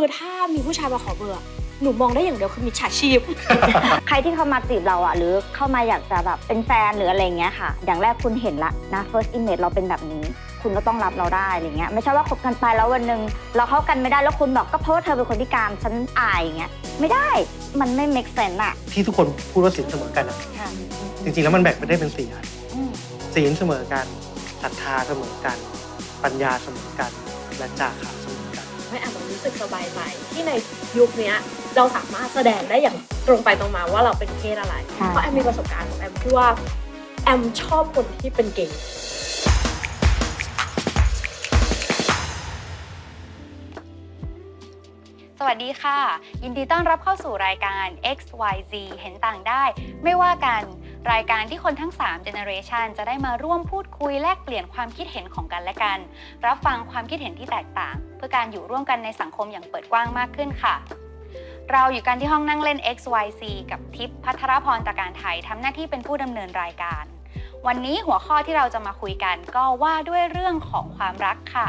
คือถ้ามีผู้ชายมาขอเบอร์อะหนูมองได้อย่างเดียวคือมิจฉาชีพ ใครที่เข้ามาจีบเราอะหรือเข้ามาอยากจะแบบเป็นแฟนหรืออะไรเงี้ยค่ะ อย่างแรกคุณเห็นละนะ first image เราเป็นแบบนี้ คุณก็ต้องรับเราได้อะไรเงี้ยไม่ใช่ว่าคบกันไปแล้ววันหนึ่งเราเข้ากันไม่ได้แล้วคุณบอกก็เพราะว่าเธอเป็นคนพิการฉันอายอย่างเงี้ยไม่ได้มันไม่ make sense อะที่ทุกคนพูดว่าศีลเสมอกันอะค่ะจริงๆแล้วมันแบ่งไปได้เป็นสี่อันอืมศีลเสมอกันศรัทธาเสมอกัน ปัญญาเสมอกันและจาคะเสมอกัน ไม่แอมรูู้้สึกสบายใจที่ในยุคนี้เราสามารถแสดงได้อย่างตรงไปตรงมาว่าเราเป็นเพศอะไร เพราะแอมมีประสบการณ์ของแอมที่ว่าแอมชอบคนที่เป็นเกย์ สวัสดีค่ะ ยินดีต้อนรับเข้าสู่รายการ XYZ เห็นต่างได้ ไม่ว่ากันรายการที่คนทั้ง 3 Generation จะได้มาร่วมพูดคุยแลกเปลี่ยนความคิดเห็นของกันและกัน รับฟังความคิดเห็นที่แตกต่าง เพื่อการอยู่ร่วมกันในสังคมอย่างเปิดกว้างมากขึ้นค่ะ เราอยู่กันที่ห้องนั่งเล่น XYZ กับทิพย์พัทรพรตะการไทยทำหน้าที่เป็นผู้ดำเนินรายการ วันนี้หัวข้อที่เราจะมาคุยกันก็ว่าด้วยเรื่องของความรักค่ะ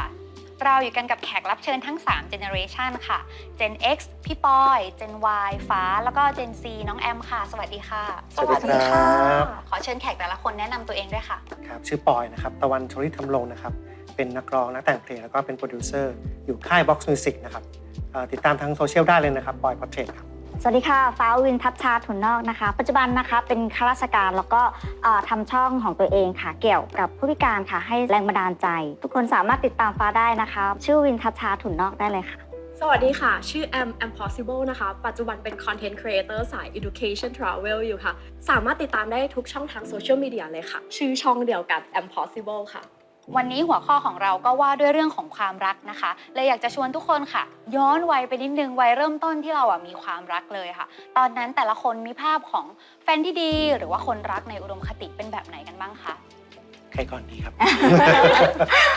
เราอยู่กันกับแขกรับเชิญทั้ง 3 Generation ค่ะ Gen X พี่ปอย Gen Y ฟ้า แล้วก็ Gen Z น้องแอมค่ะ สวัสดีค่ะ สวัสดีครับ ขอเชิญแขกแต่ละคนแนะนำตัวเองด้วยค่ะ ครับ ชื่อปอยนะครับ ตะวันชริธรรมรงค์นะครับ เป็นนักร้อง นักแต่งเพลง แล้วก็เป็นโปรดิวเซอร์ อยู่ค่าย Box Music นะครับเอ่อติดตามทางโซเชียลได้เลยนะครับ ปอยพอร์เทรตครับ สวัสดีค่ะ ฟ้าวินทัชชาถุนนอกนะคะ ปัจจุบันนะคะเป็นข้าราชการแล้วก็เอ่อทำช่องของตัวเองค่ะ เกี่ยวกับผู้พิการค่ะ ให้แรงบันดาลใจ ทุกคนสามารถติดตามฟ้าได้นะคะ ชื่อวินทัชชาถุนนอกได้เลยค่ะ สวัสดีค่ะ ชื่อแอม Am Possible นะคะ ปัจจุบันเป็น Content Creator สาย Education Travel อยู่ค่ะ สามารถติดตามได้ทุกช่องทางโซเชียลมีเดียเลยค่ะ ชื่อช่องเดียวกัน Am Possible ค่ะ วันนี้หัวข้อของเราก็ว่าด้วยเรื่องของความรักนะคะเลยอยากจะชวนทุกคนค่ะ ย้อนวัยไปนิดนึงวัยเริ่มต้นที่เราอะมีความรักเลยค่ะ ตอนนั้นแต่ละคนมีภาพของแฟนที่ดี หรือว่าคนรักในอุดมคติเป็นแบบไหนกันบ้างคะใครก่อนดีครับ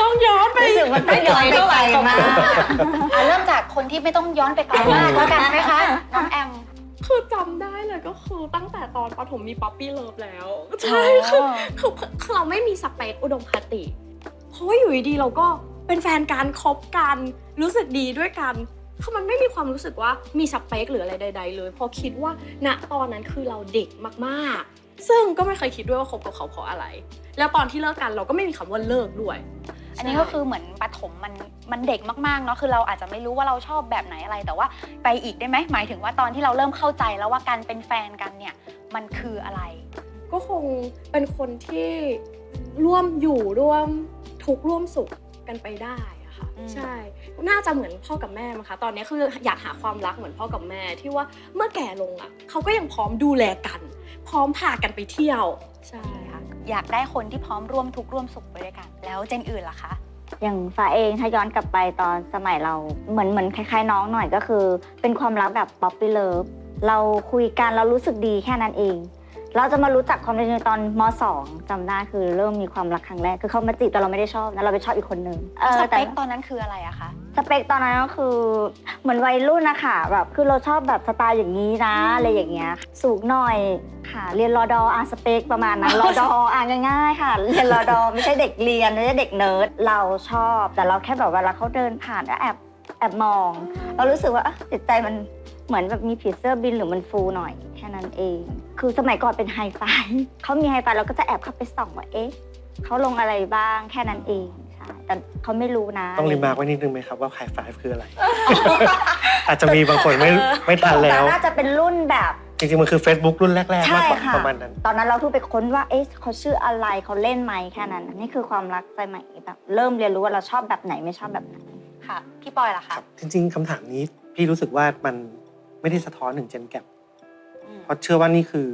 ต้องย้อนไปรู้สึกมันต้องย้อนไปไกลมากอะเริ่มจากคนที่ไม่ต้องย้อนไปไกลมากแล้วกันไหมคะน้องแอมคือจำได้เลยก็คือตั้งแต่ตอนปฐมมีป๊อปปี้เลิฟแล้ว ใช่คือคือคือเราไม่มีสเปคอุดมคติ เพราะว่าอยู่ดีๆเราก็เป็นแฟนกันคบกันรู้สึกดีด้วยกันคือมันไม่มีความรู้สึกว่ามีสเปคหรืออะไรใด ๆ เลยเพราะคิดว่าณตอนนั้นคือเราเด็กมากๆ ซึ่งก็ไม่เคยคิดด้วยว่าคบกับเขาเพราะอะไร แล้วตอนที่เลิกกันเราก็ไม่มีคำว่าเลิกด้วย อันนี้ก็คือเหมือนปฐมมันมันเด็กมากๆเนาะคือเราอาจจะไม่รู้ว่าเราชอบแบบไหนอะไร แต่ว่าไปอีกได้ไหมหมายถึงว่าตอนที่เราเริ่มเข้าใจแล้วว่าการเป็นแฟนกันเนี่ยมันคืออะไร ก็คงเป็นคนที่ร่วมอยู่ร่วม ทุกข์ร่วมสุขกันไปได้อะค่ะ อืม ใช่ น่าจะเหมือนพ่อกับแม่มั้งคะ ตอนนี้คืออยากหาความรักเหมือนพ่อกับแม่ที่ว่าเมื่อแก่ลงอะเขาก็ยังพร้อมดูแลกัน พร้อมพากันไปเที่ยว ใช่ค่ะ อยากได้คนที่พร้อมร่วมทุกข์ร่วมสุขไปด้วยกัน แล้วเจนอื่นล่ะคะ อย่างฟ้าเองถ้าย้อนกลับไปตอนสมัยเราเหมือนเหมือนคล้ายๆน้องหน่อยก็คือ เป็นความรักแบบป๊อปปี้เลิฟเราคุยกันเรารู้สึกดีแค่นั้นเอง เราจะมารู้จักความเป็นจริงตอนม .2 จำได้คือเริ่มมีความรักครั้งแรกคือเขามาจีบแต่เราไม่ได้ชอบนะเราไปชอบอีกคนนึงออสแต่เปคตอนนั้นคืออะไรอะคะ สเปคตอนนั้นก็คือเหมือนวัยรุ่นนะคะแบบคือเราชอบแบบสไตล์อย่างนี้นะอะไรอย่างเงี้ยสูงหน่อยค่ะเรียนรอดออะสเปคประมาณนั้นรอดออ่านง่ายๆ ค่ะ เรียนรอดอไม่ใช่เด็กเรียนไม่ใช่เด็กเนิร์ดเราชอบแต่เราแค่แบบเวลาเขาเดินผ่านก็แอบแอบมอง เรารู้สึกว่าอะจิตใจมันเหมือนแบบมีผีเสื้อบินหรือมันฟูหน่อยแค่นั้นเอง คือสมัยก่อนเป็นไฮไฟเขามีไฮไฟเราก็จะแอบเข้าไปส่องว่าเอ๊ะเขาลงอะไรบ้างแค่นั้นเองใช่แต่เขาไม่รู้นะต้องรีมาร์กไว้นิดนึงไหมครับว่าไฮไฟฟ์คืออะไร อาจจะมีบางคนไม่ไม่ทันแล้ว น่าจะเป็นรุ่นแบบจริงๆ มันคือ Facebook รุ่นแรกๆ มากกว่าใช่ค่ะประมาณนั้น ตอนนั้นเราเพิ่งไปค้นว่า เอ๊ะเขาชื่ออะไรเขาเล่นไหมแค่นั้น นี่คือความรักสมัยแบบเริ่มเรียนรู้ว่าเราชอบแบบไหนไม่ชอบแบบไหน ค่ะ พี่ปอยล่ะคคะรับจริงๆคำถามนี้พี่รู้สึกว่ามันไม่ได้สะท้อนถึงเจนแกอืม เพราะเชื่อว่านี่คือ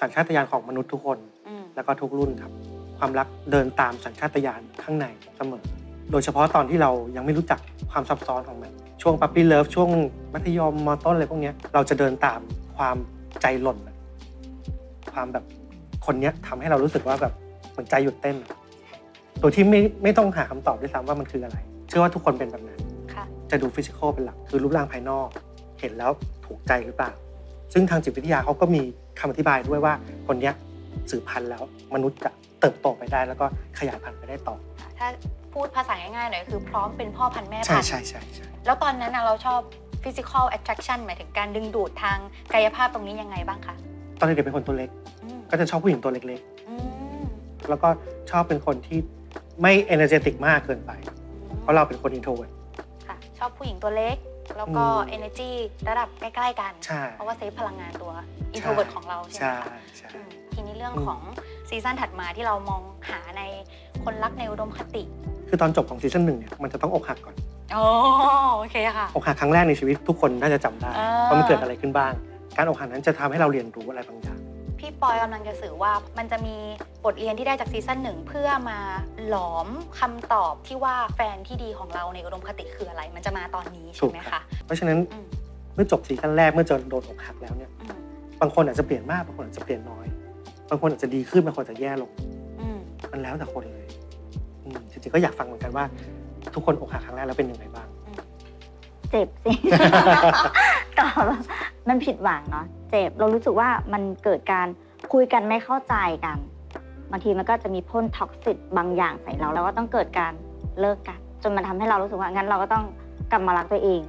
สัญชาตญาณของมนุษย์ทุกคนอืมแล้วก็ทุกรุ่นครับ ความรักเดินตามสัญชาตญาณข้างในเสมอ โดยเฉพาะตอนที่เรายังไม่รู้จักความซับซ้อนของมัน ช่วงปั๊ปปี้เลิฟช่วงมัธยมมต้นอะไรพวกเนี้ยเราจะเดินตามความใจหล่นอะความแบบคนเนี้ยทำให้เรารู้สึกว่าแบบเหมือนใจหยุดเต้นอะโดยที่ไม่ไม่ต้องหาคำตอบด้วยซ้ำว่ามันคืออะไร เชื่อว่าทุกคนเป็นแบบนั้นค่ะจะดูฟิสิกอลเป็นหลัก คือรูปร่างภายนอก เห็นแล้วถูกใจหรือเปล่า ซึ่งทางจิตวิทยาเขาก็มีคำอธิบายด้วยว่าคนเนี้ยสืบพันธุ์แล้วมนุษย์จะเติบโตไปได้ แล้วก็ขยายพันธุ์ไปได้ต่อ ถ้าพูดภาษาง่ายๆหน่อยคือพร้อมเป็นพ่อพันธุ์แม่ใช่พันธุ์ใช่ใช่ใช่แล้วตอนนั้นน่ะเราชอบ physical attraction หมายถึงการดึงดูดทางกายภาพตรงนี้ยังไงบ้างคะตอนเด็กๆเป็นคนตัวเล็กอืมก็จะชอบผู้หญิงตัวเล็กอืมๆแล้วก็ชอบเป็นคนที่ไม่ energetic มากเกินไป เพราะเราเป็นคน introvert ค่ะชอบผู้หญิงตัวเล็ก แล้วก็อืม energy ระดับใกล้ ๆ กัน ใช่เพราะว่าเซฟพลังงานตัว introvert ของเราใช่ไหมใช่คะใช่ อืมทีนี้เรื่องอืมของซีซั่นถัดมาที่เรามองหาในคนรักในอุดมคติคือตอนจบของซีซั่นหนึ่งเนี่ยมันจะต้องอกหักก่อนอ๋อโอเคค่ะ อกหักครั้งแรกในชีวิตทุกคนน่าจะจำได้อ่า ว่ามันเกิดอะไรขึ้นบ้าง การอกหักนั้นจะทำให้เราเรียนรู้อะไรบางอย่าง พี่ปอยกำลังจะสื่อว่ามันจะมีบทเรียนที่ได้จากซีซั่นหนึ่งเพื่อมาหลอมคำตอบที่ว่าแฟนที่ดีของเราในอุดมคติคืออะไร มันจะมาตอนนี้ถูใช่กไหมครัคะบเพราะฉะนั้นอืม เมื่อจบซีซั่นแรกเมื่อเจอโดนอกหักแล้วเนี่ยอืมบางคนอาจจะเปลี่ยนมากบางคนอาจจะเปลี่ยนน้อย บางคนอาจจะดีขึ้นบางคนอาจจะแย่ลงอืมมันแล้วแต่คนเลยอืมจริงๆก็อยากฟังเหมือนกันว่า ทุกคนอกหักครั้งแรกแล้วเป็นยังไงบ้าง เจ็บสิ ตอบว่ามันผิดหวังเนาะ เจ็บ เรารู้สึกว่ามันเกิดการคุยกันไม่เข้าใจกัน บางทีมันก็จะมีพ่นท็อกซิตบางอย่างใส่เราแล้วก็ต้องเกิดการเลิกกัน จนมันทำให้เรารู้สึกว่างั้นเราก็ต้องกลับมารักตัวเอง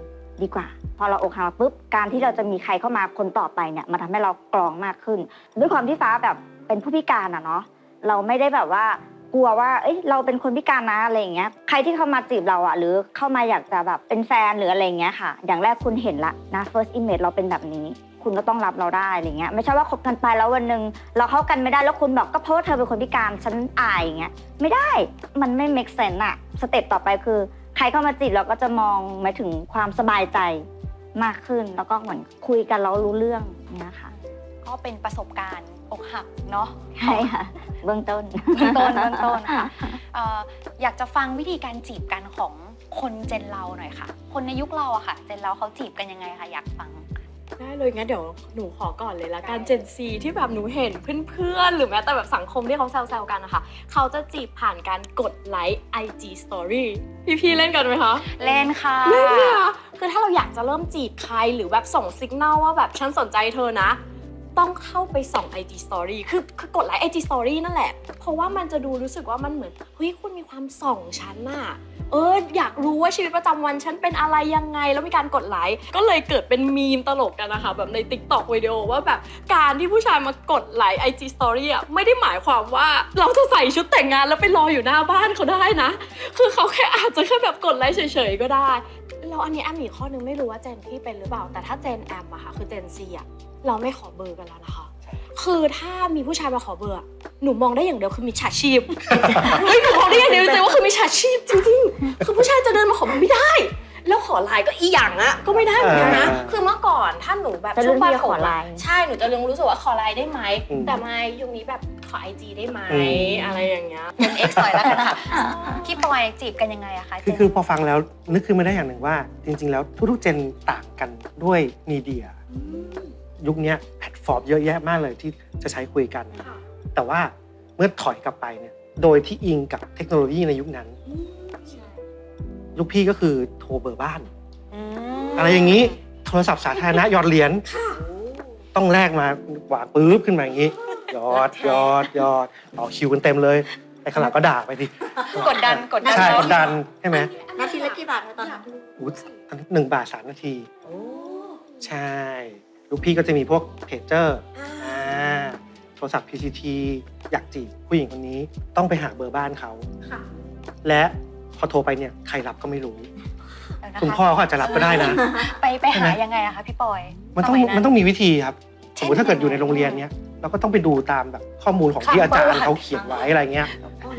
ดีกว่า พอเราอกหักปุ๊บการที่เราจะมีใครเข้ามาคนต่อไปเนี่ยมันทำให้เรากรองมากขึ้น ด้วยความที่ฟ้าแบบเป็นผู้พิการอะเนาะเราไม่ได้แบบว่ากลัวว่า เอ้ย เราเป็นคนพิการนะอะไรอย่างเงี้ย ใครที่เข้ามาจีบเราอะหรือเข้ามาอยากจะแบบเป็นแฟนหรืออะไรอย่างเงี้ยค่ะ อย่างแรกคุณเห็นละนะ first image เราเป็นแบบนี้ คุณก็ต้องรับเราได้อะไรเงี้ยไม่ใช่ว่าคบกันไปแล้ววันหนึ่งเราเข้ากันไม่ได้แล้วคุณบอกก็เพราะว่าเธอเป็นคนพิการฉันอายอย่างเงี้ยไม่ได้มันไม่ make sense อะสเต็ปต่อไปคือ ใครเข้ามาจีบเราก็จะมองหมายถึงความสบายใจมากขึ้น แล้วก็เหมือนคุยกันแล้วรู้เรื่องเนี้ยค่ะก็เป็นประสบการณ์อกหักเนาะใช่ค่ะเบื้องต้นเบื้องต้นเบื้องต้นค่ะเอ่ออยากจะฟังวิธีการจีบกันของคนเจนเราหน่อยค่ะ คนในยุคเราอะค่ะ เจนเราเขาจีบกันยังไงคะอยากฟัง ได้เลยงั้นเดี๋ยวหนูขอก่อนเลยละกันได้เจนซีที่แบบหนูเห็นเพื่อนๆ หรือแม้แต่แบบสังคมที่เขาแซวๆกันนะคะเขาจะจีบผ่านการกดไลค์ IG Story พี่ๆ เล่นกันไหมคะ เล่นค่ะ เล่นเลยอะคือถ้าเราอยากจะเริ่มจีบใครหรือแบบส่งสัญญาณว่าแบบฉันสนใจเธอนะ ต้องเข้าไปส่อง IG Story คือคือกดไลค์ IG Story นั่นแหละ เพราะว่ามันจะดูรู้สึกว่ามันเหมือนเฮ้ยคุณมีความส่องฉันน่ะเอออยากรู้ว่าชีวิตประจำวันฉันเป็นอะไรยังไง แล้วมีการกดไลค์ก็เลยเกิดเป็นมีมตลกกันนะคะ แบบใน TikTok วิดีโอว่าแบบการที่ผู้ชายมากดไลค์ IG Story อะไม่ได้หมายความว่าเราจะใส่ชุดแต่งงานแล้วไปรออยู่หน้าบ้านเขาได้นะ คือเขาแค่อาจจะแค่แบบกดไลค์เฉยๆก็ได้แล้วอันนี้แอมมีข้อนึงไม่รู้ว่าเจนพี่เป็นหรือเปล่า แต่ถ้าเจนแอมอะค่ะคือเจนซีอะ เราไม่ขอเบอร์กันแล้วนะคะ คือถ้ามีผู้ชายมาขอเบอร์อะหนูมองได้อย่างเดียวคือมีฉาชีพ เฮ้ยหนูมองได้อย่างเดียวจริงๆว่าคือมีฉาชีพจริงๆ คือผู้ชายจะเดินมาขอเบอร์ไม่ได้ แล้วขอไลน์ก็อีหยังอะก็ไม่ได้เหมือนกันนะ อ่าคือเมื่อก่อนถ้าหนูแบบจะช่วงรุ่นพี่ประถขอมไลอะน์ ใช่หนูจะเรียนรู้สึกว่าขอไลน์ได้ไหม อืมแต่ไม่ยุคนี้แบบขอไอจีได้ไหมอืม อะไรอย่างเงี้ย เป็น X หน่อยแล้วกันค่ะ พี่ปอยจีบกันยังไงอะคะเจคือนคือพอฟังแล้วนึกขึ้นมาได้อย่างหนึ่งว่า จริง ๆ แล้วทุกๆเจนต่างกันด้วยมีเดีย ยุคเนี้ยแพลตฟอร์มเยอะแยะมากเลยที่จะใช้คุยกันค่ะแต่ว่าเมื่อถอยกลับไปเนี่ยโดยที่อิงกับเทคโนโลยีในยุคนั้นอืมใช่ลูกพี่ก็คือโทรเบอร์บ้านอืมอะไรอย่างนี้โทรศัพท์สาธารณะหยอดเหรียญต้องแลกมาหวางปื๊บขึ้นมาอย่างนี้หยอดหยอดหยอดต่อคิวกันเต็มเลยไอ้ข้างหลังก็ด่าไปดิกดดันกดดันใช่เนกอะดดันใช่ไหมนาทีละกี่บาทตอนนั้นอุ๊ยหนึ่งบาทสามนาทีใช่ ลูกพี่ก็จะมีพวกเพจเจอร์อ่าโทรศัพท์ PCT อยากจีบผู้หญิงคนนี้ต้องไปหาเบอร์บ้านเขาค่ะและพอโทรไปเนี่ยใครรับก็ไม่รู้เดี๋ยวนะะคุณพ่อเขาอาจจะรับก็ได้นะ ไปไปใช่ไหหามยังไงอะคะพี่ปอย มันต้องสยมันต้องมีวิธีครับสเช่มนมติถ้าเกิดอยู่ในโรงเรียนเนี้ยเราก็ต้องไปดูตามแบบข้อมูลของที่อาจารย์เขาเขียนไว้อะไรเงี้ย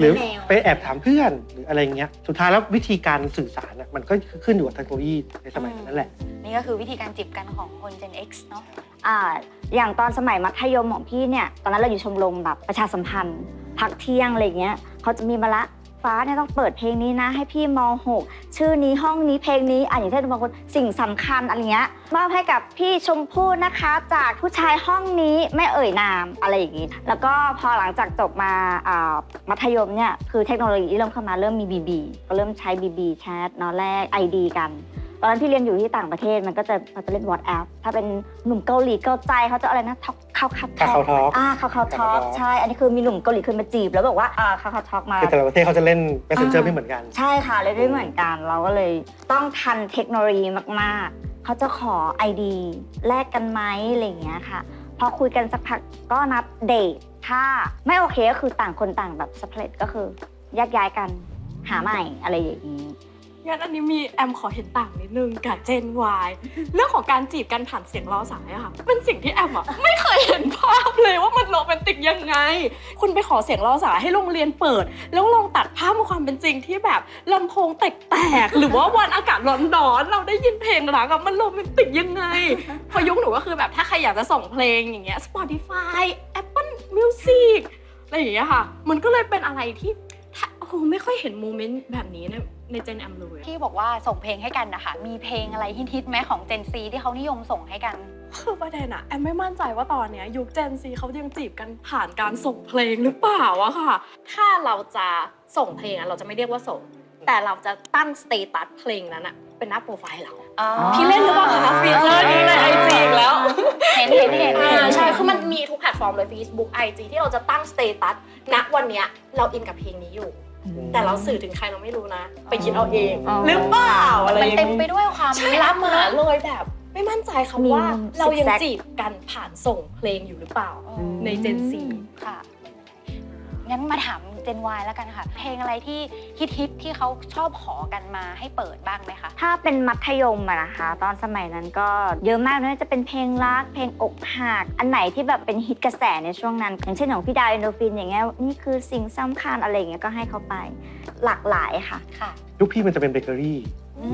หรือไปแอบถามเพื่อนหรืออะไรเงี้ยสุดท้ายแล้ววิธีการสื่อสารน่ะมันก็ขึ้นอยู่กับเทคโนโลยีในสมัยนั้นนั่นแหละ นี่ก็คือวิธีการจีบกันของคน Gen X เนาะอ่าอย่างตอนสมัยมัธยมของพี่เนี่ย ตอนนั้นเราอยู่ชมรมแบบประชาสัมพันธ์ พักเที่ยงอะไรเงี้ยเขาจะมีมาละ ฟ้าเนี่ยต้องเปิดเพลงนี้นะ ให้พี่มหกชื่อนี้ห้องนี้เพลงนี้อะอย่างเช่นบางคนสิ่งสำคัญอะไรเงี้ยมอบให้กับพี่ชมพู่นะคะ จากผู้ชายห้องนี้ไม่เอ่ยนามอะไรอย่างงี้ แล้วก็พอหลังจากจบมาอ่ามัธยมเนี่ยคือเทคโนโลยีที่เริ่มเข้ามาเริ่มมี BB ก็เริ่มใช้ BB แชทเนาะแรก ID กัน ตอนนั้นที่เรียนอยู่ที่ต่างประเทศมันก็จะเราจะเล่น WhatsApp ถ้าเป็นหนุ่มเกาหลีเกาใจเขาจะอะไรนะท็อกเข้าคัท Kakao Talk อ่าเข้าเข้าท็อก Kakao Talk ใช่อันนี้คือมีหนุ่มเกาหลีเคยมาจีบแล้วบอกว่าอ่าเข้าเข้าท็อกมาคือแต่ละประเทศเขาจะเล่น messenger อ่าไม่เหมือนกัน ใช่ค่ะเลยไม่เหมือนกันเราก็เลยต้องทันเทคโนโลยีมากๆเขาจะขอ ID แลกกันไหมอะไรอย่างเงี้ยค่ะพอคุยกันสักพักก็นัดเดทถ้าไม่โอเคก็คือต่างคนต่างแบบสเปรดก็คือแยกย้ายกันหาใหม่อะไรอย่างนี้ งั้นอันนี้มีแอมขอเห็นต่างนิดนึงกับเจนวายเรื่องของการจีบกันผ่านเสียงล้อสายอะค่ะเป็นสิ่งที่แอมอะไม่เคยเห็นภาพเลยว่ามันโรแมนติกยังไง คุณไปขอเสียงล้อสายให้โรงเรียนเปิด แล้วลองตัดภาพมาความเป็นจริงที่แบบลำโพงแตกๆหรือว่าวันอากาศร้อนๆเราได้ยินเพลงหรักอะมันโรแมนติกยังไง พอยุคหนูก็คือแบบถ้าใครอยากจะส่งเพลงอย่างเงี้ย Spotify Apple Music อะไรอย่างเงี้ยค่ะ มันก็เลยเป็นอะไรที่ ถ้าโอ้โหไม่ค่อยเห็นโมเมนต์แบบนี้ในในเจนแอมเลย ที่บอกว่าส่งเพลงให้กันนะคะ มีเพลงอะไรฮิตๆไหมของ Gen Z ที่เขานิยมส่งให้กัน คือประเด็นอะแอมไม่มั่นใจว่าตอนเนี้ยยุคเจนซีเขายังจีบกันผ่านการส่งเพลงหรือเปล่าอะค่ะ ถ้าเราจะส่งเพลงอะเราจะไม่เรียกว่าส่ง แต่เราจะตั้งสเตตัสเพลงนั้นอะเป็นหน้าโปรไฟล์เราอ๋อพี่เล่นหรือเปล่าคะฟีเจอร์นี้ในไอจีแล้ว เห็นเห็นเห็นอ่าเห็นใช่ คือมันมีทุกแพลตฟอร์มเลย Facebook IG ที่เราจะตั้งสเตตัสณวันเนี้ยเราอินกับเพลงนี้อยู่ แต่เราสื่อถึงใครเราไม่รู้นะ ไปคิดเอาเองอ๋อหรือเปล่าอะไรอมันย่างเต็มงี้ไปด้วยความใช่ ลัรับบมาเลยแบบ ไม่มั่นใจค่ะมีว่าเรายังซิกแซกจีบกันผ่านส่งเพลงอยู่หรือเปล่าอ๋อในเจนซี ค่ะ งั้นมาถาม Gen Y แล้วกันค่ะ เพลงอะไรที่ฮิตๆที่เขาชอบขอกันมาให้เปิดบ้างไหมคะ ถ้าเป็นมัธยมอะนะคะ ตอนสมัยนั้นก็เยอะมากไม่ว่าจะเป็นเพลงรัก เพลงอกหักอันไหนที่แบบเป็นฮิตกระแสในช่วงนั้น อย่างเช่นของพี่ดาวอินโดฟินอย่างเงี้ยนี่คือสิ่งสำคัญอะไรอย่างเงี้ยก็ให้เขาไปหลากหลายค่ะ ค่ะ ยุคพี่มันจะเป็นเบเกอรี่อื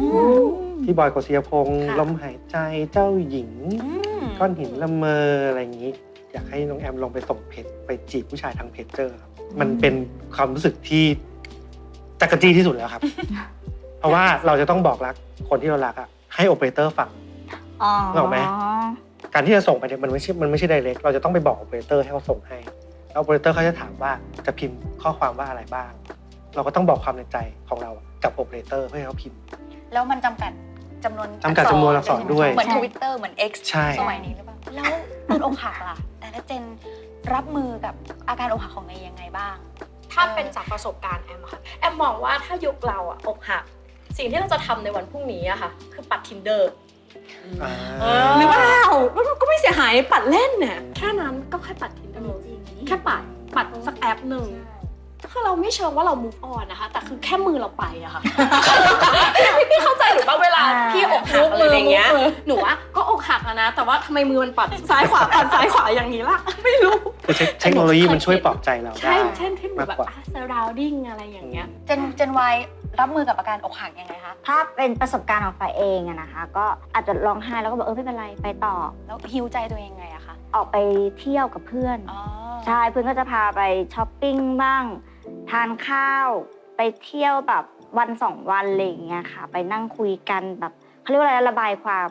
ม พี่บอยกฤษยพงศ์ค่ะ ลมหายใจเจ้าหญิง อืมก้อนหินละเมออะไรอย่างนี้ อยากให้น้องแอมลองไปส่งเพจไปจีบผู้ชายทางเพจเจอร์ครับ มันเป็นความรู้สึกที่จักรจี้ที่สุดแล้วครับ เพราะว่าเราจะต้องบอกรักคนที่เรารักอะให้โอเปอเรเตอร์ฟังอ๋อนึกออกไหมการที่จะส่งไปเนี่ยมันไม่ใช่มันไม่ใช่ไดเรกเราจะต้องไปบอกโอเปอเรเตอร์ให้เขาส่งให้ แล้วโอเปอเรเตอร์เขาจะถามว่าจะพิมพ์ข้อความว่าอะไรบ้าง เราก็ต้องบอกความในใจของเรากับโอเปอเรเตอร์เพื่อให้เขาพิมพ์ แล้วมันจำกัดจำนวนจำกัดจำนวนอักษรด้วยเหมือนทวิตเตอร์เหมือน X ใช่สมัยนี้หรือเปล่าแล้วตอนอกหักล่ะแต่ละเจน รับมือกับอาการอกหักของเนยยังไงบ้าง ถ้าเป็นจากประสบการณ์แอมอะค่ะแอมมองว่าถ้ายุคเราอะอกหัก สิ่งที่เราจะทำในวันพรุ่งนี้อะค่ะ คือปัด tinder อ่าหรือเปล่ามันก็ไม่เสียหายปัดเล่นเนี่ยแค่นั้นก็แค่ปัด tinder แค่ปัดปัดสักแอปหนึ่ง คือเราไม่เชิงว่าเรา move on นะคะ แต่คือแค่มือเราไปอะค่ะพี่พี่เข้าใจหรือเปล่าเวลาพี่อกหักอะไรอย่างเงี้ย หนูว่าก็อกหักอะนะ แต่ว่าทำไมมือมันปัดซ้ายขวาปัดซ้ายขวาอย่างนี้ล่ะ ไม่รู้ คือเทคเทคโนโลยีมันช่วยปลอบใจเราได้ ใช่เช่นที่หนูมากแบบกว่าอะ surrounding อะไรอย่างเงี้ย เจนเจนวรับมือกับอาการอกหักยังไงคะ ถ้าเป็นประสบการณ์ของฝ่ายเองอะนะคะ ก็อาจจะร้องไห้แล้วก็บอกเออไม่เป็นไรไปต่อ แล้วฮิวใจตัวเองไงอะคะ ออกไปเที่ยวกับเพื่อน อ๋อใช่เพื่อนก็จะพาไปช้อปปิ้งบ้าง ทานข้าวไปเที่ยวแบบวันสองวันอะไรอย่างเงี้ยค่ะ ไปนั่งคุยกันแบบเขาเรียกว่าอะไรระบายความ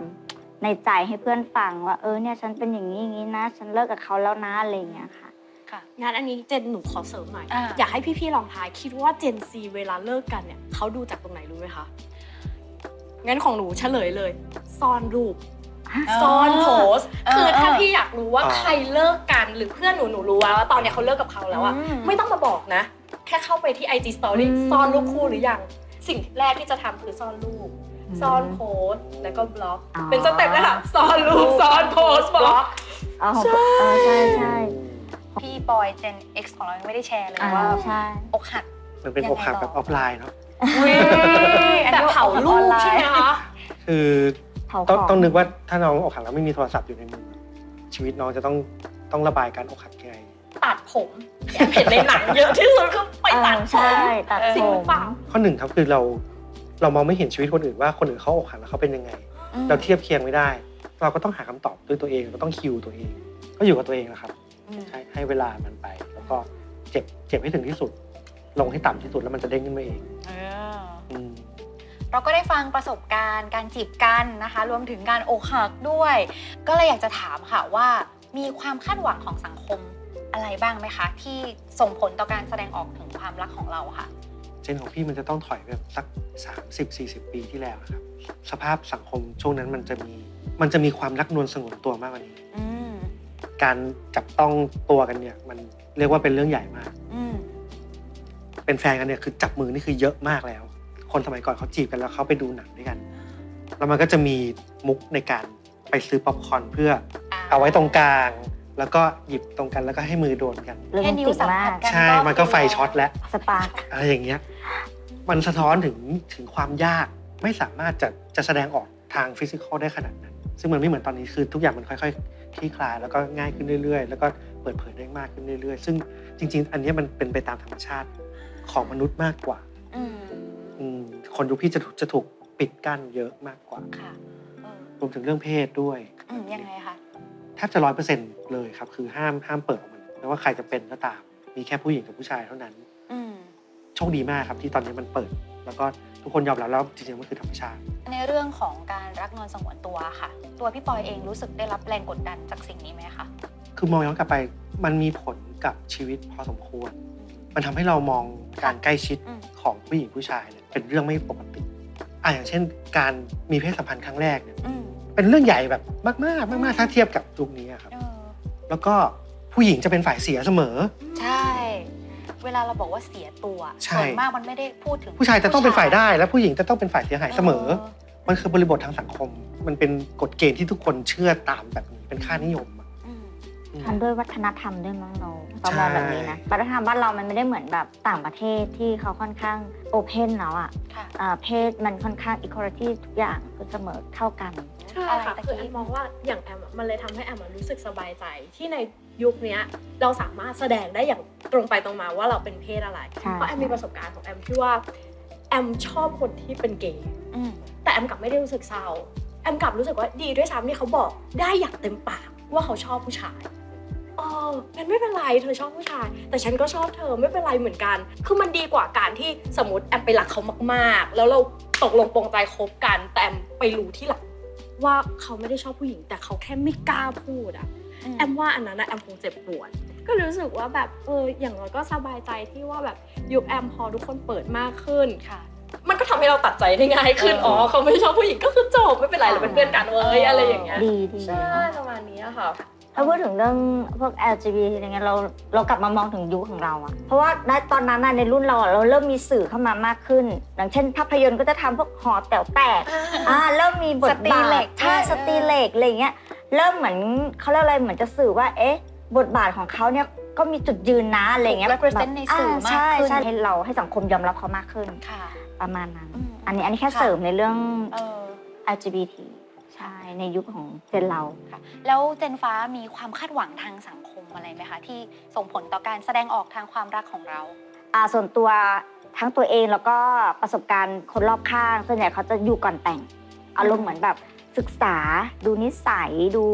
ในใจให้เพื่อนฟังว่าเออเนี่ยฉันเป็นอย่างนี้อย่างนี้นะ ฉันเลิกกับเขาแล้วนะอะไรอย่างเงี้ยค่ะ ค่ะงานอันนี้เจนหนูขอเสริมหน่อย อ่า อยากให้พี่ๆลองทายคิดว่าเจนซีเวลาเลิกกันเนี่ยเขาดูจากตรงไหนรู้ไหมคะ งั้นของหนูเฉลยเลย ซ่อนรูป ซ่อนโพสต์เออคือถ้าเออพี่อยากรู้ว่าอ่าใครเลิกกันหรือเพื่อนหนูหนูรู้ว่าตอนเนี้ยเขาเลิกกับเขาแล้วอะอืม ไม่ต้องมาบอกนะ แค่เข้าไปที่ IG Story อืมซ่อนรูปคู่หรือยัง สิ่งแรกที่จะทำคือซ่อนรูป ซ่อนโพสต์แล้วก็บล็อก อ๋อ เป็นสเต็ปเลยค่ะซ่อนรูปซ่อนโพสต์บล็อก อ๋อใช่ใช่ใช่พี่ปอยเจน X ของเรายังไม่ได้แชร์เลยอ่าว่าใช่ อกหักมันเป็นอกหักแบบออฟไลน์เนาะแบบเผารูปใช่ไหมคะ คือ เผาต้องของต้องนึกว่าถ้าน้องอกหักแล้วไม่มีโทรศัพท์อยู่ในมือชีวิตน้องจะต้องต้องระบายการอกหักยังไง ตัดผมแอบเห็นในหนังเยอะที่สุดคือไปตัดเออผใช่มตัดจริงผหรืมอเปล่าข้อหนึ่งครับคือเราเรามองไม่เห็นชีวิตคนอื่นว่าคนอื่นเขาอกหักแล้วเขาเป็นยังไง เราเทียบเคียงไม่ได้ เราก็ต้องหาคำตอบด้วยตัวเองเราต้องคิวตัวเอง ก็อยู่กับตัวเองนะครับอืมใช้ให้เวลามันไป แล้วก็เจ็บเจ็บให้ถึงที่สุด ลงให้ต่ำที่สุดแล้วมันจะเด้งขึ้นมาเองเอออืม เราก็ได้ฟังประสบการณ์ การจีบกันนะคะ รวมถึงการอกหักด้วย ก็เลยอยากจะถามค่ะว่ามีความคาดหวังของสังคมอะไรบ้างไหมคะ ที่ส่งผลต่อการแสดงออกถึงความรักของเราค่ะ เจนของพี่มันจะต้องถอยแบบสัก 30-40 ปีที่แล้วนะครับ สภาพสังคมช่วงนั้นมันจะมีมันจะมีความรักนวลสงวนตัวมากกว่านี้ อืมการจับต้องตัวกันเนี่ยมันเรียกว่าเป็นเรื่องใหญ่มาก อืมเป็นแฟนกันเนี่ยคือจับมือนี่คือเยอะมากแล้ว คนสมัยก่อนเขาจีบกันแล้วเขาไปดูหนังด้วยกัน แล้วมันก็จะมีมุกในการไปซื้อป๊อปคอร์นเพื่อเอาไว้ตรงกลาง แล้วก็หยิบตรงกันแล้วก็ให้มือโดนกันโรแมแค่นนิ้วติกสัมมาผัสกกันใช่ มันก็ไฟช็อตแล้วสปาร์คอะไรอย่างเงี้ย มันสะท้อนถึงถึงความยากไม่สามารถจะจะแสดงออกทางฟิสิกอลได้ขนาดนั้น ซึ่งมันไม่เหมือนตอนนี้คือทุกอย่างมันค่อยๆคลี่คลายแล้วก็ง่ายขึ้นเรื่อยๆ แล้วก็เปิดเผยได้มากขึ้นเรื่อยๆ ซึ่งจริง ๆ อันเนี้ยมันเป็นไปตามธรรมชาติของมนุษย์มากกว่า อืมอืมคนยุคพี่จะถูกจะถูกปิดกั้นเยอะมากกว่าค่ะเออรวมถึงเรื่องเพศด้วยอืมยังไงคะแทบจะร้อยเปอร์เซ็นต์เลยครับ คือห้ามห้ามเปิดออกมาไม่ว่าใครจะเป็นก็ตาม มีแค่ผู้หญิงกับผู้ชายเท่านั้น อืม โชคดีมากครับที่ตอนนี้มันเปิด แล้วก็ทุกคนยอมรับแล้วจริงๆมันคือธรรมชาติ ในเรื่องของการรักนอนสงวนตัวค่ะ ตัวพี่ปอยเองรู้สึกได้รับแรงกดดันจากสิ่งนี้ไหมคะคือมองย้อนกลับไปมันมีผลกับชีวิตพอสมควร มันทำให้เรามอง การใกล้ชิดอืม ของผู้หญิงผู้ชายเนี่ยเป็นเรื่องไม่ปกติอะอย่างเช่น การมีเพศสัมพันธ์ครั้งแรกเนี่ยอืมเป็นเรื่องใหญ่แบบมากๆมากๆถ้าเทียบกับยุคนี้อะครับ เออแล้วก็ผู้หญิงจะเป็นฝ่ายเสียเสมอ ใช่ เวลาเราบอกว่าเสียตัวใช่ ส่วนมากมันไม่ได้พูดถึงผู้ชายจะต้องเป็นฝ่ายได้ และผู้หญิงจะต้องเป็นฝ่ายเสียหายเสมอเออมันคือบริบททางสังคม มันเป็นกฎเกณฑ์ที่ทุกคนเชื่อตามแบบนี้เป็นค่านิยมอะอืมอืม ทำด้วยวัฒนธรรมด้วยมั้งเราเรามองแบบนี้นะวัฒนธรรมบ้านเรามันไม่ได้เหมือนแบบต่างประเทศที่เขาค่อนข้างโอเพนแล้วอะค่ะอ่าเพศมันค่อนข้างอีควอลิตี้ทุกอย่างคือเสมอเท่ากันใช่อะไรค่ะตะคือกี้แอมมองว่าอย่างแอมอะมันเลยทำให้แอมอะรู้สึกสบายใจที่ในยุคเนี้ยเราสามารถแสดงได้อย่างตรงไปตรงมาว่าเราเป็นเพศอะไรใช่เพราะแอมมีประสบการณ์ของแอมที่ว่าแอมชอบคนที่เป็นเกย์อืมแต่แอมกลับไม่ได้รู้สึกเศร้าแอมกลับรู้สึกว่าดีด้วยซ้ำที่เขาบอกได้อย่างเต็มปากว่าเขาชอบผู้ชาย เอองั้นไม่เป็นไรเธอชอบผู้ชาย แต่ฉันก็ชอบเธอไม่เป็นไรเหมือนกัน คือมันดีกว่าการที่สมมติแอมไปรักเขามากๆ แล้วเราตกลงปรงใจคบกัน แต่แอมไปรู้ที่หลังว่าเขาไม่ได้ชอบผู้หญิง แต่เขาแค่ไม่กล้าพูดอะแอมว่าอันนั้นนะแอมคงเจ็บปวด ก็รู้สึกว่าแบบเอออย่างเราก็สบายใจที่ว่าแบบยุคแอมพอทุกคนเปิดมากขึ้นค่ะ มันก็ทำให้เราตัดใจได้ง่ายขึ้นเอออ๋อ๋อเขาไม่ชอบผู้หญิงก็คือจบไม่เป็นไรเราเป็นเพื่อนกันเว้ยเออออะไรอย่างเงี้ย ดีดี ใช่ประมาณนี้อะค่ะ ถ้าพูดถึงเรื่องพวก LGBT อะไรเงี้ยเราเรากลับมามองถึงยุคของเราอะเพราะว่าในตอนนั้นน่ะในรุ่นเราอะเราเริ่มมีสื่อเข้ามามากขึ้น อย่างเช่น ภาพยนตร์ก็จะทำพวกหอแต๋วแตกอ่าเริ่มมีบทสตรีบาเหล็ทกใช่เออสตรีเหล็กอะไรเงี้ยเริ่มเหมือนเขาเรียกอะไรเหมือนจะสื่อว่าเอ๊ะบทบาทของเขาเนี่ยก็มีจุดยืนนะอะไรเงี้ยถูก represent ในสื่อมากใช่ขึ้น ใช่ให้เราให้สังคมยอมรับเขามากขึ้นค่ะ ประมาณนั้นอืมอันนี้อันนี้แค่ค่ะ เสริมในเรื่อง เออ LGBT ใช่ในยุคของเจนเราค่ะ แล้วเจนฟ้ามีความคาดหวังทางสังคมอะไรไหมคะที่ส่งผลต่อการแสดงออกทางความรักของเรา อ่าส่วนตัวทั้งตัวเองแล้วก็ประสบการณ์คนรอบข้างส่วนใหญ่เขาจะอยู่ก่อนแต่ง อารมณ์เหมือนแบบศึกษา ดูนิสัยดู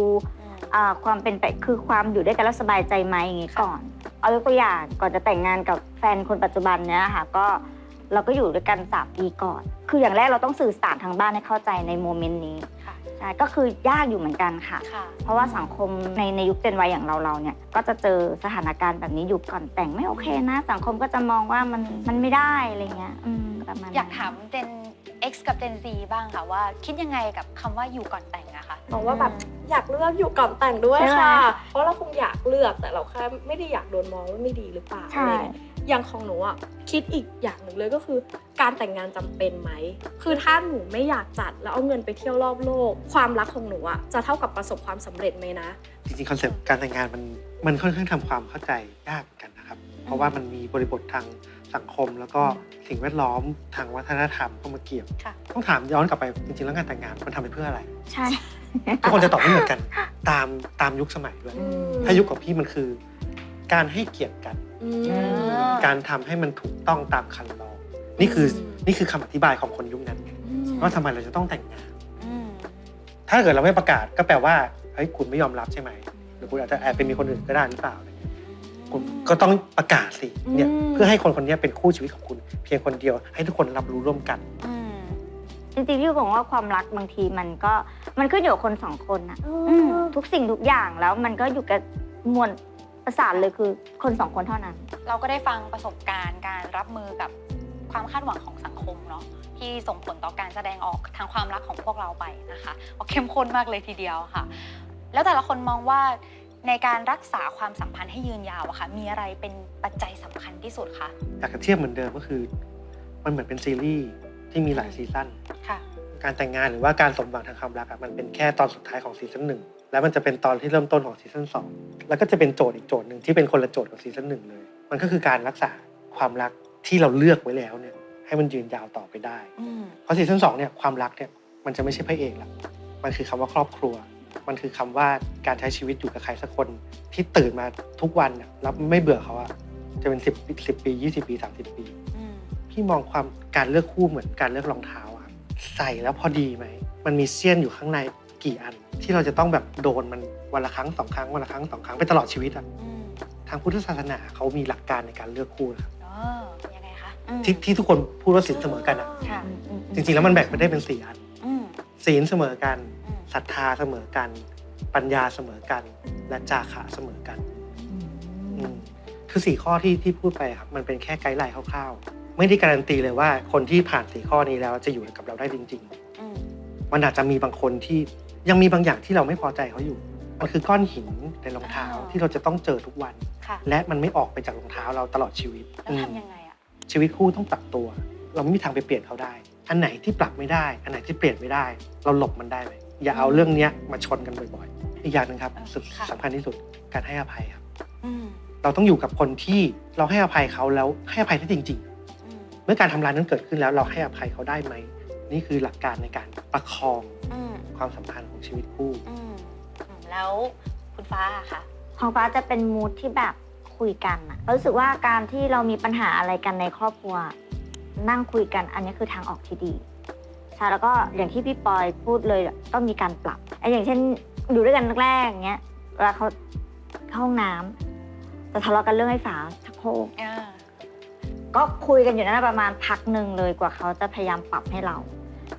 อ่าความเป็นไปคือความอยู่ด้วยกันแล้วสบายใจไหมอย่างงี้ก่อน เอายกตัวอย่างก่อนจะแต่งงานกับแฟนคนปัจจุบันเนี้ยค่ะก็เราก็อยู่ด้วยกันสามปีก่อน คืออย่างแรกเราต้องสื่อสารทางบ้านให้เข้าใจในโมเมนต์นี้ค่ะ ใช่ก็คือยากอยู่เหมือนกันค่ะ ค่ะ เพราะว่าสังคมในในยุคเจนวัยอย่างเราเราเนี่ยก็จะเจอสถานการณ์แบบนี้อยู่ก่อนแต่งไม่โอเคนะ สังคมก็จะมองว่ามันมันไม่ได้อะไรเงี้ยอืมประมาณนั้นอยากถามเจน X กับเจน Z บ้างค่ะว่าคิดยังไงกับคำว่าอยู่ก่อนแต่งอะคะบอกว่าแบบอยากเลือกอยู่ก่อนแต่งด้วยใช่ไหม ค่ะ เพราะเราคงอยากเลือกแต่เราแค่ไม่ได้อยากโดนมองว่าไม่ดีหรือเปล่าใช่อะไรอย่างเงี้ย อย่างของหนูอะคิดอีกอย่างหนึ่งเลยก็คือ การแต่งงานจำเป็นไหม คือถ้าหนูไม่อยากจัดแล้วเอาเงินไปเที่ยวรอบโลก ความรักของหนูอะจะเท่ากับประสบความสำเร็จไหมนะ จริงๆคอนเซปต์การแต่งงานมันมันค่อนข้างทำความเข้าใจยากเหมือนกันนะครับ เพราะว่ามันมีบริบททางสังคมแล้วก็สิ่งแวดล้อมทางวัฒนธรรมเข้ามาเกี่ยวค่ะต้องถามย้อนกลับไปจริงๆแล้วงานแต่งงานมันทำไปเพื่ออะไร ใช่ทุกคนจะตอบไม่เหมือนกันตามตามยุคสมัยด้วยอืมถ้ายุคของพี่มันคือ การให้เกียรติกันอืมม การทำให้มันถูกต้องตามคันลอง นี่คืออืมนี่คือคำอธิบายของคนยุคนั้นอืมว่าทำไมเราจะต้องแต่งงานอืมถ้าเกิดเราไม่ประกาศก็แปลว่าเฮ้ยคุณไม่ยอมรับใช่ไหมหรือคุณอาจจะแอบไปมีคนอื่นก็ได้หรือเปล่าอะไรเงี้ยคุณก็ต้องประกาศสิเนี่ยอืม เพื่อให้คนคนนี้เป็นคู่ชีวิตของคุณ เพียงคนเดียวให้ทุกคนรับรู้ร่วมกัน อืมจริงๆพี่บอกว่าความรักบางทีมันก็มันขึ้นอยู่กับคนสองคนนะอือืมมทุกสิ่งทุกอย่างแล้วมันก็อยู่กับมวล ประสานเลยคือคนสองคนเท่านั้น เราก็ได้ฟังประสบการณ์การรับมือกับความคาดหวังของสังคมเนาะที่ส่งผลต่อการแสดงออกทางความรักของพวกเราไปนะคะเอาเข้มข้นมากเลยทีเดียวค่ะ แล้วแต่ละคนมองว่าในการรักษาความสัมพันธ์ให้ยืนยาวอะค่ะ มีอะไรเป็นปัจจัยสำคัญที่สุดคะอยากจะเทียบเหมือนเดิมก็คือ มันเหมือนเป็นซีรีส์ที่มีหลายซีซั่นค่ะการแต่งงานหรือว่าการสมหวังทางความรักอะมันเป็นแค่ตอนสุดท้ายของซีซั่นหนึ่ง แล้วมันจะเป็นตอนที่เริ่มต้นของซีซั่นสองแล้วก็จะเป็นโจทย์อีกโจทย์หนึ่งที่เป็นคนละโจทย์กับซีซั่นหนึ่งเลย มันก็คือการรักษาความรักที่เราเลือกไว้แล้วเนี่ย ให้มันยืนยาวต่อไปได้อืมเพราะซีซั่นสองเนี่ยความรักเนี่ยมันจะไม่ใช่พระเอกละมันคือคำว่าครอบครัว มันคือคำว่าการใช้ชีวิตอยู่กับใครสักคนที่ตื่นมาทุกวันน่ะแล้วไม่เบื่อเขาอะจะเป็นสิบสิบปียี่สิบปีสามสิบปีอืมพี่มองความการเลือกคู่เหมือนการเลือกรองเท้าอะครับใส่แล้วพอดีไหมมันมีเสี้ยนอยู่ข้างในกี่อัน ที่เราจะต้องแบบโดนมันวันละครั้งสองครั้งวันละครั้งสองครั้งไปตลอดชีวิตอะอืมทางพุทธศาสนาเขามีหลักการในการเลือกคู่นะครับเออยังไงคะอืมที่ที่ทุกคนพูดว่าศีลเสมอกันอะค่ะอืมอืมจริงๆแล้วมันแบ่งไปได้เป็นสี่อันอืมศีลเสมอกันอืมศรัทธาเสมอกัน ปัญญาเสมอกัน และจาคะเสมอกัน อืมอืมคือสี่ข้อที่ที่พูดไปครับมันเป็นแค่ไกด์ไลน์คร่าวๆ ไม่ได้การันตีเลยว่าคนที่ผ่านสี่ข้อนี้แล้วจะอยู่กับเราได้จริง อืมๆ มันอาจจะมีบางคนที่ ยังมีบางอย่างที่เราไม่พอใจเขาอยู่ มันคือก้อนหินในรองเท้าอ่าที่เราจะต้องเจอทุกวัน ค่ะ และมันไม่ออกไปจากรองเท้าเราตลอดชีวิตแล้วอืมทำยังไงอะ ชีวิตคู่ต้องปรับตัว เราไม่มีทางไปเปลี่ยนเขาได้ อันไหนที่ปรับไม่ได้ อันไหนที่เปลี่ยนไม่ได้ เราหลบมันได้ไหมอย่าเอาเรื่องเนี้ยมาชนกันบ่อยๆ อีกอย่างหนึ่งครับสุดค่ะ สำคัญที่สุดการให้อภัยครับ อืมเราต้องอยู่กับคนที่เราให้อภัยเขาแล้วให้อภัยได้จริง ๆ อืม เมื่อการทำร้ายนั้นเกิดขึ้นแล้วเราให้อภัยเขาได้ไหม นี่คือหลักการในการประคองอืมความสัมพันธ์ของชีวิตคู่ อืมอืมแล้วคุณฟ้าอะค่ะของฟ้าจะเป็นมูดที่แบบคุยกันอะรู้สึกว่าการที่เรามีปัญหาอะไรกันในครอบครัว นั่งคุยกันอันนี้คือทางออกที่ดีใช่แล้วก็อย่างที่พี่ปอยพูดเลยต้องมีการปรับไอ้อย่างเช่นอยู่ด้วยกันแรกๆอย่างเงี้ยเวลาเขาเข้าห้องน้ำจะทะเลาะกันเรื่องไอ้ฝาชักโครกอ่าก็คุยกันอยู่นั่นประมาณพักหนึ่งเลยกว่าเขาจะพยายามปรับให้เรา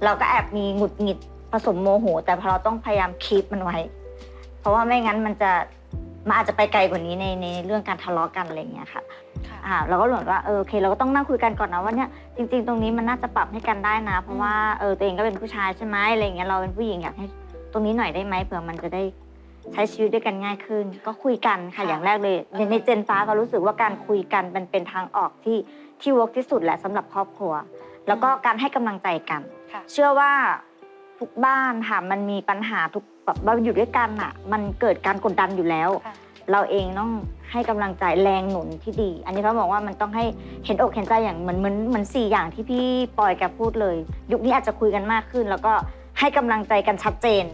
เราก็แอบมีหงุดหงิดผสมโมโห แต่พอเราต้องพยายามคีปมันไว้ เพราะว่าไม่งั้นมันจะมันอาจจะไปไกลกว่านี้ในในเรื่องการทะเลาะกันอะไรอย่างเงี้ยค่ะค่ะอ่าเราก็หลงว่าเออโอเค เราก็ต้องนั่งคุยกันก่อนนะว่าเนี่ยจริง ๆ ตรงนี้มันน่าจะปรับให้กันได้นะ เพราะว่าเออตัวเองก็เป็นผู้ชายใช่ไหมอะไรอย่างเงี้ยเราเป็นผู้หญิงอยากให้ตรงนี้หน่อยได้ไหมเผื่อมันจะได้ใช้ชีวิตด้วยกันง่ายขึ้น ก็คุยกันค่ะค่ะอย่างแรกเลยในในเจนฟ้าก็รู้สึกว่าการคุยกันมันเป็นทางออกที่ที่เวิร์กที่สุดแหละสำหรับครอบครัว แล้วก็การให้กำลังใจกันค่ะ เชื่อว่าทุกบ้านค่ะมันมีปัญหาทุกแบบเราอยู่ด้วยกันอะ มันเกิดการกดดันอยู่แล้วค่ะเราเองต้องให้กำลังใจแรงหนุนที่ดี อันนี้เขาบอกว่ามันต้องให้เห็นอกเห็นใจอย่างเหมือนเหมือนเหมือนสี่อย่างที่พี่ปอยแกพูดเลย ยุคนี้อาจจะคุยกันมากขึ้น แล้วก็ให้กำลังใจกันชัดเจน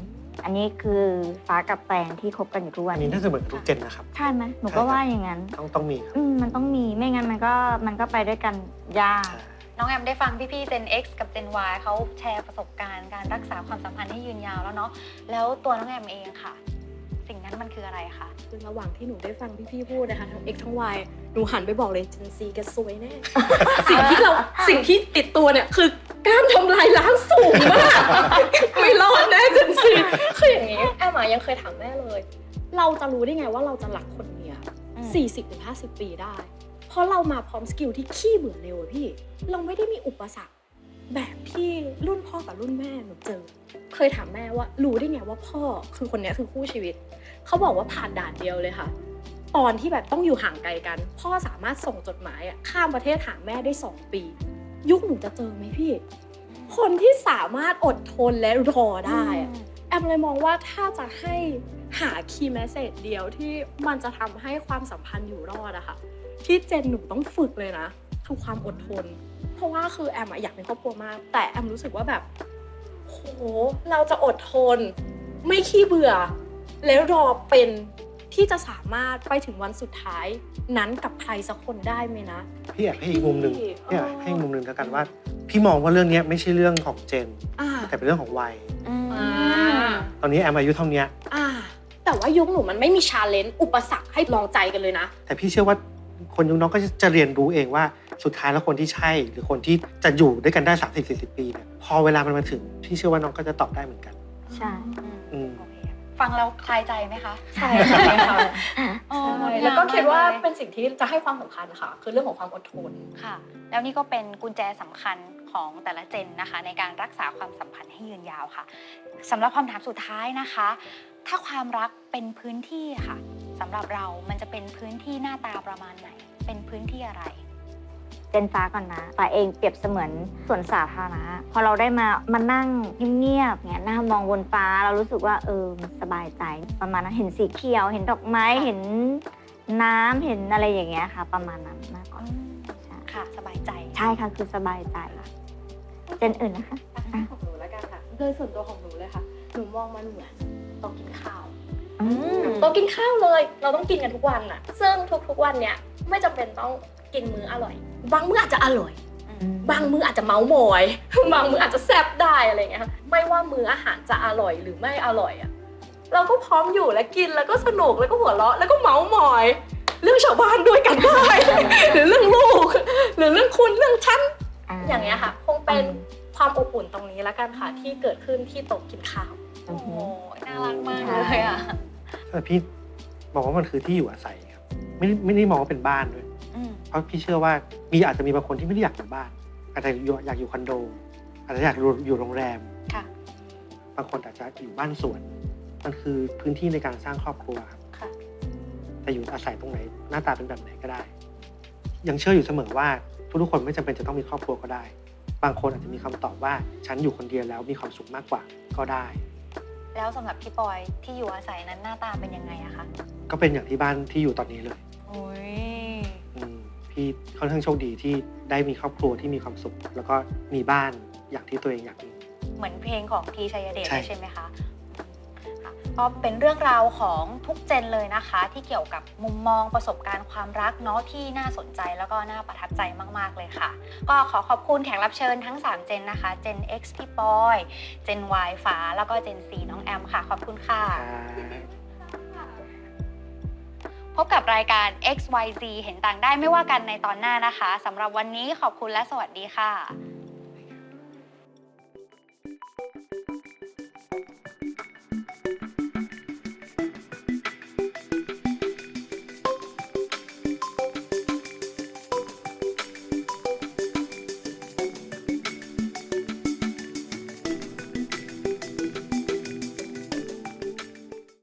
อันนี้คือฟ้ากับแฟนที่คบกันอยู่ทุกวัอันนนี้น่าจะเหมือนกับทุกเจนนะครับใช่ไหมหนูก็ว่าอย่างนั้นต้องต้องมีครับอืมมันต้องมีไม่งั้นมันก็มันก็ไปด้วยกันยากใช่ น้องแอมได้ฟังพี่ๆ Gen X กับ Gen Y เขาแชร์ประสบการณ์การรักษาความสัมพันธ์ให้ยืนยาวแล้วเนาะแล้วตัวน้องแอมเองค่ะ สิ่งนั้นมันคืออะไรคะคือระหว่างที่หนูได้ฟังพี่ๆพูดนะคะทั้ง X ทั้ง Y หนูหันไปบอกเลย Gen Z แกซวยแน่ สิ่งที่เราสิ่งที่ติดตัวเนี่ยคือกล้ามทำลายล้างสูงมาก ไม่รอดแน่ Gen Z คืออย่างนี้แอมอะยังเคยถามแม่เลย เราจะรู้ได้ไงว่าเราจะรักคนเนี้ยอืม40ถึง50 ปีได้เพ ราะเรามาพร้อมสกิลที่ขี้เบื่อเร็วอะพี่ เราไม่ได้มีอุปสรรคแบบที่รุ่นพ่อกับรุ่นแม่หนูเจอ เคยถามแม่ว่ารู้ได้ไงว่าพ่อคือคนเนี้ยคือคู่ชีวิต เขาบอกว่าผ่านด่านเดียวเลยค่ะ ตอนที่แบบต้องอยู่ห่างไกลกัน พ่อสามารถส่งจดหมายอะข้ามประเทศหาแม่ได้ 2 ปี ยุคหนูจะเจอไหมพี่ คนที่สามารถอดทนและรอได้อะแอมเลยมองว่าถ้าจะให้หาคีย์แมสเซจเดียวที่มันจะทำให้ความสัมพันธ์อยู่รอดอะค่ะ ที่เจนหนูต้องฝึกเลยนะคือความอดทน เพราะว่าคือแอมอะอยากมีครอบครัวมาก แต่แอมรู้สึกว่าแบบโหเราจะอดทน ไม่ขี้เบื่อ แล้วรอเป็นที่จะสามารถไปถึงวันสุดท้ายนั้นกับใครสักคนได้ไหมนะ พี่อยากให้อีกมุมหนึ่งพี่พี่อยากให้อีกมุมหนึ่งแล้วกันว่า พี่มองว่าเรื่องเนี้ยไม่ใช่เรื่องของเจน อ่าแต่เป็นเรื่องของวัยอืมอ่าตอนนี้แอมอายุเท่าเนี้ย อ่าแต่ว่ายุคหนูมันไม่มีชาเลนจ์อุปสรรคให้ลองใจกันเลยนะ แต่พี่เชื่อว่า คนยุคน้องก็จะเรียนรู้เองว่าสุดท้ายแล้วคนที่ใช่ หรือคนที่จะอยู่ด้วยกันได้ 30 40 ปีเนี่ยพอเวลามันมาถึงพี่เชื่อว่าน้องก็จะตอบได้เหมือนกัน ใช่อืมโอเคฟังแล้วคลายใจไหมคะใช่ใช่ค่ะอ๋อใช่งดงมแล้วก็คิดว่าเลยเป็นสิ่งที่จะให้ความสำคัญค่ะ คือเรื่องของความอดทน ค่ะ แล้วนี่ก็เป็นกุญแจสำคัญของแต่ละเจนนะคะ ในการรักษาความสัมพันธ์ให้ยืนยาวค่ะสำหรับคำถามสุดท้ายนะคะ ถ้าความรักเป็นพื้นที่ค่ะ สำหรับเรามันจะเป็นพื้นที่หน้าตาประมาณไหน เป็นพื้นที่อะไร เจนฟ้าก่อนนะป่าเองเปรียบเสมือนสวนสาธารณะพอเราได้มามานั่งเงียบๆเนี่ยนั่งมองบนฟ้าเรารู้สึกว่าเออมันสบายใจประมาณนั้นเห็นสีเขียว เห็นดอกไม้เห็นน้ำเห็นอะไรอย่างเงี้ยค่ะ ประมาณนั้นมากกว่าใช่ค่ะ สบายใจ ใช่ค่ะคือสบายใจเจนอื่นนะคะอะของหนูแล้วกันค่ะโดยส่วนตัวของหนูเลยค่ะ หนูมองมันเหมือนโต๊ะกินข้าวอืม โต๊ะกินข้าวเลย เราต้องกินกันทุกวันอะซึ่งทุกๆวันเนี่ยไม่จำเป็นต้องกินมื้ออร่อย บางมื้ออาจจะอร่อย บางมื้ออาจจะเมาส์มอย บางมื้ออาจจะแซ่บได้อะไรอย่างเงี้ยค่ะไม่ว่ามื้ออาหารจะอร่อยหรือไม่อร่อยอะเราก็พร้อมอยู่และกินแล้วก็สนุกแล้วก็หัวเราะแล้วก็เมาส์มอย เรื่องชาวบ้านด้วยกันได้หรือเรื่องลูก หรือเรื่องคุณเรื่องฉันอย่างเงี้ยค่ะ คงเป็นความอบอุ่นตรงนี้แล้วกันค่ะที่เกิดขึ้นที่โต๊ะกินข้าวอืโอ้อโหหือน่ารักมากเลยอะ แต่พี่บอกว่ามันคือที่อยู่อาศัยครับ ไม่ได้ไม่ได้มองว่าเป็นบ้านด้วย อืมเพราะพี่เชื่อว่ามีอาจจะมีบางคนที่ไม่ได้อยากอยู่บ้าน อาจจะอยู่อยากอยู่คอนโด อาจจะอยากอยู่อยู่โรงแรม ค่ะ บางคนอาจจะอยู่บ้านสวน มันคือพื้นที่ในการสร้างครอบครัวครับค่ะ แต่อยู่อาศัยตรงไหน หน้าตาเป็นแบบไหนก็ได้ ยังเชื่ออยู่เสมอว่าทุกๆคนไม่จำเป็นจะต้องมีครอบครัวก็ได้ บางคนอาจจะมีคำตอบว่าฉันอยู่คนเดียวแล้วมีความสุขมากกว่าก็ได้ แล้วสำหรับพี่ปอยที่อยู่อาศัยนั้นหน้าตาเป็นยังไงอะคะก็เป็นอย่างที่บ้านที่อยู่ตอนนี้เลยโอ้ยอืมพี่ค่อนข้างโชคดีที่ได้มีครอบครัวที่มีความสุข แล้วก็มีบ้านอย่างที่ตัวเองอยากมี เหมือนเพลงของทีชัยเดชใช่ เลยใช่ไหมคะค่ะ ก็เป็นเรื่องราวของทุกเจนเลยนะคะ ที่เกี่ยวกับมุมมองประสบการณ์ความรักเนาะที่น่าสนใจแล้วก็น่าประทับใจมากๆเลยค่ะ ก็ขอขอบคุณแขกรับเชิญทั้ง 3 เจนนะคะเจน X พี่ปอย เจน Y ฟ้าแล้วก็เจน C น้องแอมค่ะ ขอบคุณค่ะ พบกับรายการ XYZ เห็นต่างได้ไม่ว่ากันในตอนหน้านะคะสำหรับวันนี้ขอบคุณและสวัสดีค่ะ